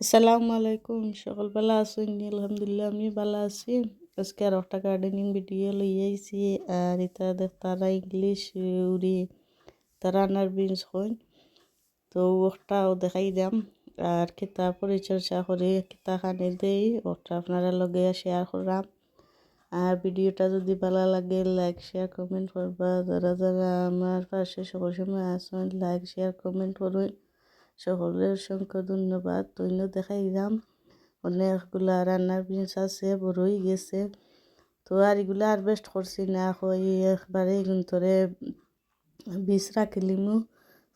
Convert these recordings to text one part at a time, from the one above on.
আসসালামু আলাইকুম সকল সকালবেলা আছেন আলহামদুলিল্লাহ আমি ভালো আছি আজকে আর একটা গার্ডেনিং ভিডিও লই আইছি আর এটা তারা ইংলিশ উড়ি তারা আনার বিনস হইন তো ওটাও দেখাই দাম আর কিতা পরিচর্যা করে কিতা খানে দেই ওটা আপনারা লগে শেয়ার করাম আর ভিডিওটা যদি ভালো লাগে লাইক শেয়ার কমেন্ট করবা যারা যারা আমার পাশে সকল সময় আসেন লাইক শেয়ার কমেন্ট করুন সকলের অসংখ্য ধন্যবাদ। তৈন্য দেখাই দাম অনেকগুলা রান্নার জিনিস আছে, বড়ই গেছে। তো আর এগুলো হারভেস্ট করছি না হই একবারে গুন্তরে বীজ রাখিলিমু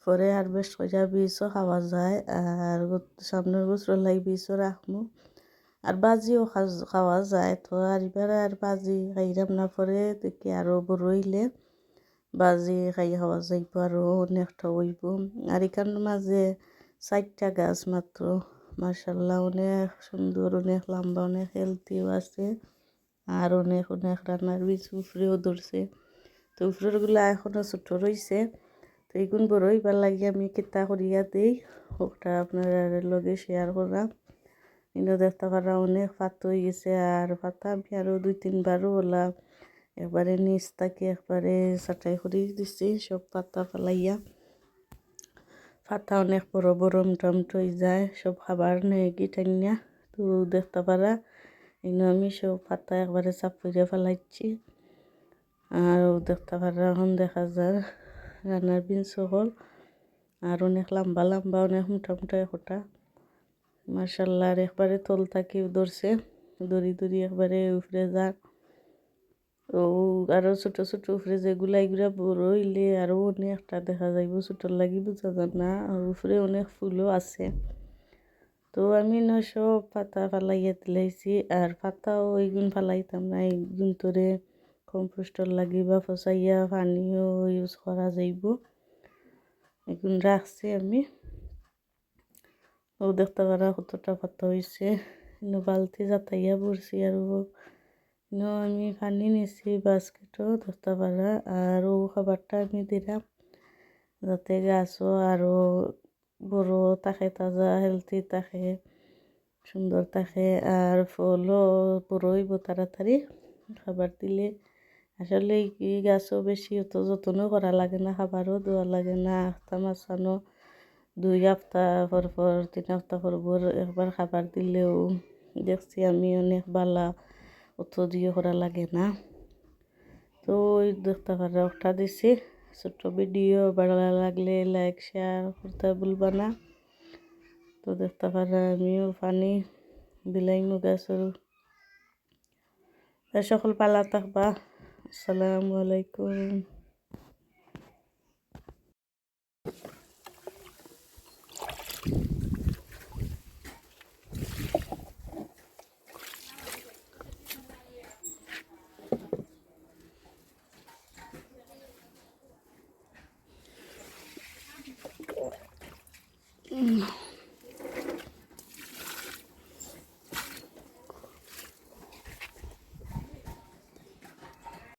পরে হারভেস্ট করিয়া বীজও খাওয়া যায়, আর সামনের বছর লাই বীজও রাখমু। আর বাজিও খাওয়া যায়। তো আর এবার আর বাজি খাইলাম না, পরে দেখি আরও বড় হইলে বাজি খাই খাওয়া যাইব আরও অনেকটা হইব। আর এখানের মাঝে চারটা গাছ মাত্র। মার্শাল্লাহ অনেক সুন্দর, অনেক লম্বা, অনেক হেলথিও আছে। আর অনেক অনেক রান্নার বীজ উফরেও ধরছে। তো উফরেরগুলো এখনও ছোট রয়েছে তো এইগুন বড় হইবার লাগে আমি কিতা করিয়া দিই। ওটা আপনার লগে শেয়ার করাম কিন্তু দেখতে পারা অনেক পাত হয়ে গেছে। আর পাতা আমি আরও দুই, তিনবারও বললাম একবারে নিচ তাকে একবারে চাটাই করে দিছি, সব পাতা ফেলাইয়া। পাতা অনেক বড় বড় মোটামুটি যায়, সব খাবার নেই গিটাইনিয়া তো দেখতে পারা। এগুলো আমি সব পাতা একবারে চাপ করে ফেলাইছি আর দেখতে পারা, এখন দেখা যায় রান্নার বিন হল। আর অনেক লম্বা লম্বা, অনেক মোটা মোটা একটা। মার্শাল্লাহ আর একবারে তল থাকি ধরছে। দড়ি দড়ি একবারে উফরে যাক। ও, আরও ছোট ছোট উপরে যেগুলা এগুলা বড় হইলে আরও অনেকটা দেখা যাইব ছোট লাগি বোঝা যায় না। আর উপরে অনেক ফুলও আছে। তো আমি না সব পাতা ফালাইয়া দিলাইছি। আর পাতাও এইগুন ফালাইতাম না এইগুন তোরে কম্পোস্টর লাগি বা ফসাইয়া পানিও ইউজ করা যাইব। এগুন রাখছি আমি। ও দেখতে পারা কতটা পাতা হয়েছে বালতি যাতাইয়া পড়ছি আর আমি পানি নিছি বাস্কেটও ধরতে পারা আর ও খাবারটা আমি দিলাম। যাতে গাছও আরও বড় থাকে, তাজা হেলথি থাকে সুন্দর থাকে আর ফলও বড় হইব তাড়াতাড়ি খাবার দিলে। আসলে কি গাছও বেশি অত যত্নও করা লাগে না খাবারও দেওয়া লাগে না আখতা মাছানো, দুই সপ্তাহ পর পর তিন সপ্তাহ পর পর একবার খাবার দিলেও দেখছি আমি অনেক বালা অত দিয়ে করা লাগে না। তো ওই দেখতে পারে দিছি। ছোট্ট ভিডিও ভালো লাগলে লাইক শেয়ার করতে ভুলবা না। তো দেখতে পারে আমিও পানি, বিলাই গাছের সকল পালা থাকবা। আসসালামু আলাইকুম। 嗯。